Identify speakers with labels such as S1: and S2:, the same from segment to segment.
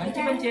S1: మంచి మంచి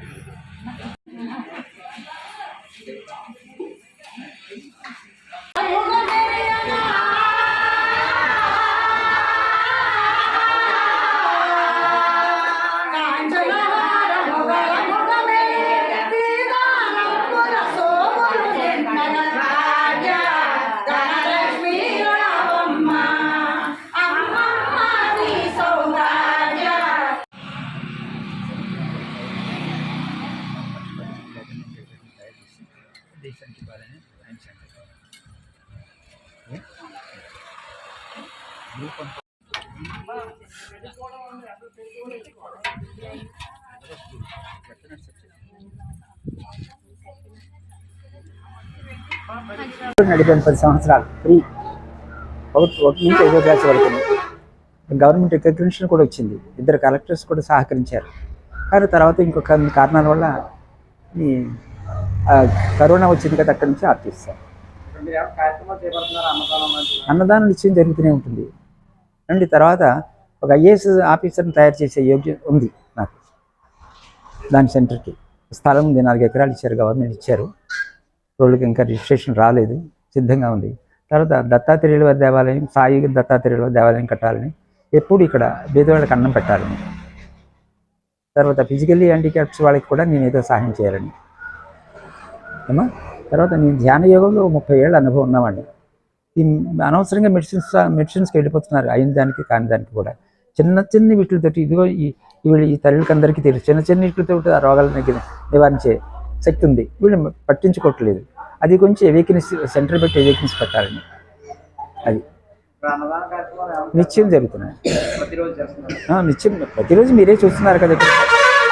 S2: నడిపాను పది సంవత్సరాలు. ఫ్రీ ఒకటి ఒకటి నుంచి ఐదో క్లాస్ వరకు గవర్నమెంట్ రికగ్నిషన్ కూడా వచ్చింది. ఇద్దరు కలెక్టర్స్ కూడా సహకరించారు. కానీ తర్వాత ఇంకొక కారణాల వల్ల కరోనా వచ్చింది కదా అక్కడి నుంచి ఆపేస్తాం. అన్నదానం నిశ్చయం జరుగుతూనే ఉంటుంది. అండి తర్వాత ఒక ఐఏఎస్ ఆఫీసర్ని తయారు చేసే యోగ్యం ఉంది నాకు. దాని సెంటర్కి. స్థలం ఉంది నాలుగు ఎకరాలు ఇచ్చారు గవర్నమెంట్ ఇచ్చారు. రోడ్లకి ఇంకా రిజిస్ట్రేషన్ రాలేదు సిద్ధంగా ఉంది. తర్వాత దత్తాత్రేయుల వారి దేవాలయం సాయి దత్తాత్రేయుల దేవాలయం కట్టాలని ఎప్పుడు ఇక్కడ పేదవాళ్ళకి అన్నం పెట్టాలని. తర్వాత ఫిజికల్లీ హ్యాండిక్యాప్స్ వాళ్ళకి కూడా నేను ఏదో సహాయం చేయాలని. ఏమా తర్వాత నేను ధ్యాన యోగంలో ముప్పై ఏళ్ళ అనుభవం ఉన్నవాడిని. ఈ అనవసరంగా మెడిసిన్స్ మెడిసిన్స్కి వెళ్ళిపోతున్నారు. అయిన దానికి కాని దానికి కూడా. చిన్న చిన్న వీటితోటి ఇదిగో ఈ వీళ్ళు ఈ తల్లికి అందరికీ తెలుసు. చిన్న చిన్న వీటితో ఆ రోగాలను నివారించే శక్తి ఉంది. వీళ్ళు పట్టించుకోవట్లేదు. అది కొంచెం ఎవేకినిస్ సెంటర్ పెట్టి ఎవేకినిస్ పెట్టాలని. అది. నిత్యం జరుగుతున్నాయి. నిత్యం ప్రతిరోజు మీరే చూస్తున్నారు కదా.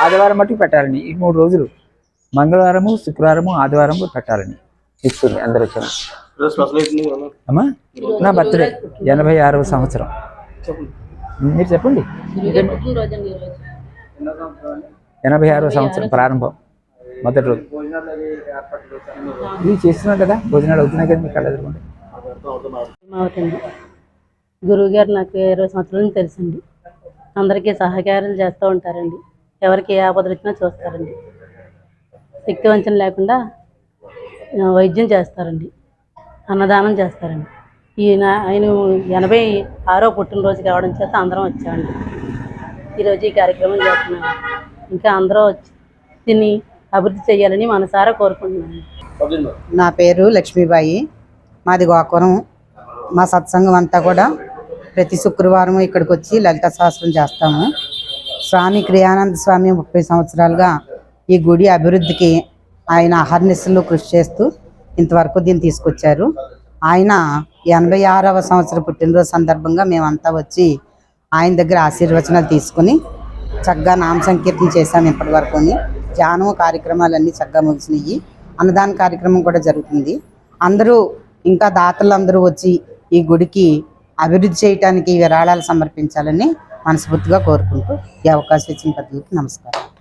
S2: ఆదివారం మట్టుకు పెట్టాలని. ఈ మూడు రోజులు. మంగళవారము శుక్రవారము ఆదివారము పెట్టాలని ఇస్తుంది అందరూ వచ్చాను అమ్మా? నా బర్త్డే ఎనభై ఆరవ సంవత్సరం. మీరు చెప్పండి. ఎనభై ఆరవ సంవత్సరం ప్రారంభం మొదటి రోజు. ఇది చేస్తున్నాం కదా భోజనాలు అవుతున్నాయి కదా మీ కళ్ళ ఎదురుకుండా
S3: అవుతుంది గురువు గారు నాకు ఇరవై సంవత్సరాల నుంచి తెలుసండి. అందరికీ సహకారాలు చేస్తూ ఉంటారండి. ఎవరికి ఏ ఆపదలు వచ్చినా చూస్తారండి. శక్తి వంచన లేకుండా వైద్యం చేస్తారండి. అన్నదానం చేస్తారండి. ఈయన ఆయన ఎనభై ఆరో పుట్టినరోజు కావడం చేత అందరం వచ్చామండి. ఈరోజు ఈ కార్యక్రమం చేస్తున్నాం. ఇంకా అందరూ వచ్చి దీన్ని అభివృద్ధి చేయాలని మనసారా కోరుకుంటున్నాను
S4: నా పేరు లక్ష్మీబాయి. మాది గోకురం. మా సత్సంగం అంతా కూడా ప్రతి శుక్రవారం ఇక్కడికి వచ్చి లలిత శాస్త్రం చేస్తాము. స్వామి క్రియానంద స్వామి ముప్పై సంవత్సరాలుగా ఈ గుడి అభివృద్ధికి ఆయన అహర్నిశలు కృషి చేస్తూ ఇంతవరకు దీన్ని తీసుకొచ్చారు. ఆయన ఎనభై ఆరవ సంవత్సరం పుట్టినరోజు సందర్భంగా మేమంతా వచ్చి ఆయన దగ్గర ఆశీర్వచనాలు తీసుకుని చక్కగా నామ సంకీర్తన చేశాము ఇప్పటి వరకుని ధ్యానం కార్యక్రమాలన్నీ చక్కగా ముగిసినాయి. అన్నదాన కార్యక్రమం కూడా జరుగుతుంది. అందరూ ఇంకా దాతలు అందరూ వచ్చి ఈ గుడికి అభివృద్ధి చేయడానికి విరాళాలు సమర్పించాలని మనస్ఫూర్తిగా కోరుకుంటూ ఈ అవకాశం ఇచ్చిన పద్ధతికి నమస్కారం.